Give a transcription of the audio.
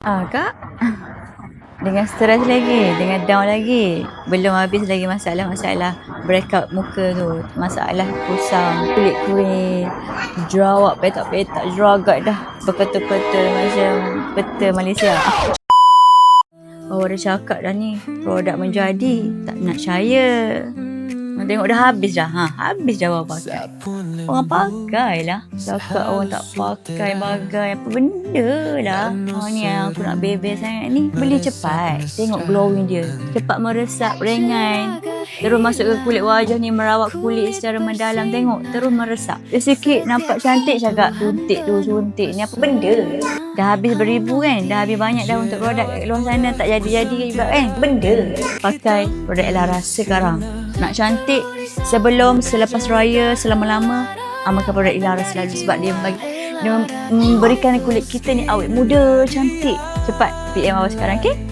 Ah, Kak. Dengan stres lagi, dengan down lagi. Belum habis lagi masalah-masalah breakout muka tu. Masalah kusam, kulit kuning, jerawat, petak-petak, jeragat dah. Berketul-ketul macam peta Malaysia. Oh, dah cakap dah ni. Produk menjadi. Tak nak percaya. Tengok dah habis dah. Ha, habis dah orang pakai. Orang pakai lah. Cakap orang tak pakai bagai apa benda lah. Ha, ni yang aku nak bebel sangat ni. Beli cepat. Tengok glowing dia. Cepat meresap, ringan. Terus masuk ke kulit wajah ni merawat kulit secara mendalam. Tengok, terus meresap. Dia sikit nampak cantik cakap. Suntik tu, suntik. Ni apa benda? Dah habis beribu kan? Dah habis banyak dah untuk produk kat luar sana. Tak jadi-jadi juga kan? Benda. Pakai produk Elara sekarang. Nak cantik sebelum, selepas raya, selama-lama. Amalkan produk Elara selalu sebab dia bagi dia memberikan kulit kita ni awet muda, cantik. Cepat PM awal sekarang, okay?